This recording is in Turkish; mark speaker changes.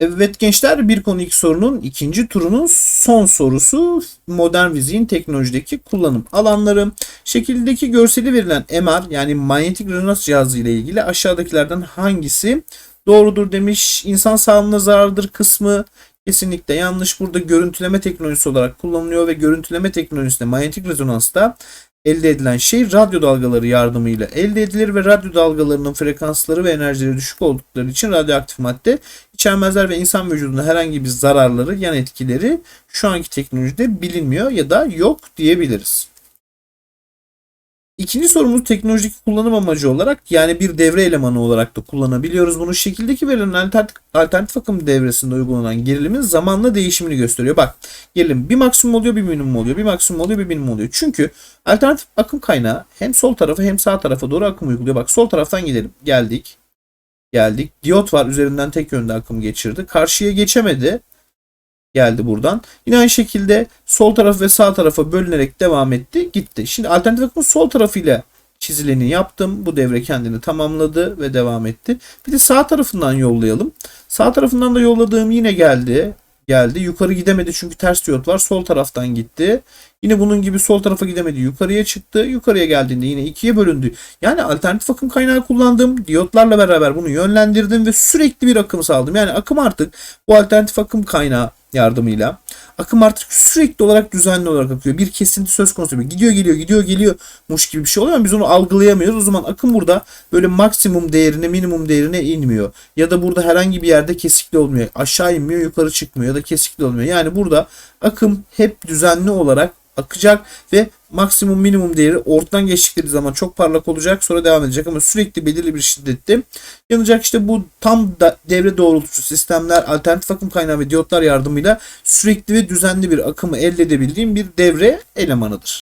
Speaker 1: Evet gençler bir konu iki sorunun ikinci turunun son sorusu modern fiziğin teknolojideki kullanım alanları. Şekildeki görseli verilen MR yani manyetik rezonans cihazı ile ilgili aşağıdakilerden hangisi doğrudur demiş. İnsan sağlığına zarardır kısmı kesinlikle yanlış. Burada görüntüleme teknolojisi olarak kullanılıyor ve görüntüleme teknolojisinde manyetik rezonansta elde edilen şey radyo dalgaları yardımıyla elde edilir ve radyo dalgalarının frekansları ve enerjileri düşük oldukları için radyoaktif madde içermezler ve insan vücuduna herhangi bir zararları, yan etkileri şu anki teknolojide bilinmiyor ya da yok diyebiliriz. İkinci sorumuz teknolojik kullanım amacı olarak yani bir devre elemanı olarak da kullanabiliyoruz. Bunu şekildeki verilen alternatif, alternatif akım devresinde uygulanan gerilimin zamanla değişimini gösteriyor. Bak gerilim bir maksimum oluyor bir minimum oluyor. Bir maksimum oluyor bir minimum oluyor. Çünkü alternatif akım kaynağı hem sol tarafa hem sağ tarafa doğru akım uyguluyor. Bak sol taraftan gidelim. Geldik. Geldik. Diyot var üzerinden tek yönde akım geçirdi. Karşıya geçemedi geldi buradan. Yine aynı şekilde sol taraf ve sağ tarafa bölünerek devam etti. Gitti. Şimdi alternatif akımın sol tarafıyla çizileni yaptım. Bu devre kendini tamamladı ve devam etti. Bir de sağ tarafından yollayalım. Sağ tarafından da yolladığım yine geldi. Geldi. Yukarı gidemedi çünkü ters diyot var. Sol taraftan gitti. Yine bunun gibi sol tarafa gidemedi. Yukarıya çıktı. Yukarıya geldiğinde yine ikiye bölündü. Yani alternatif akım kaynağı kullandım. Diyotlarla beraber bunu yönlendirdim ve sürekli bir akım sağladım. Yani akım artık bu alternatif akım kaynağı yardımıyla akım artık sürekli olarak düzenli olarak akıyor. Bir kesinti söz konusu değil. Gidiyor geliyor gidiyor geliyormuş gibi bir şey oluyor ama biz onu algılayamıyoruz. O zaman akım burada böyle maksimum değerine minimum değerine inmiyor. Ya da burada herhangi bir yerde kesikli olmuyor. Aşağı inmiyor yukarı çıkmıyor ya da kesikli olmuyor. Yani burada akım hep düzenli olarak akacak ve maksimum minimum değeri ortadan geçtikleri zaman çok parlak olacak sonra devam edecek ama sürekli belirli bir şiddette yanacak işte bu tam da devre doğrultusu sistemler alternatif akım kaynağı ve diyotlar yardımıyla sürekli ve düzenli bir akımı elde edebildiğim bir devre elemanıdır.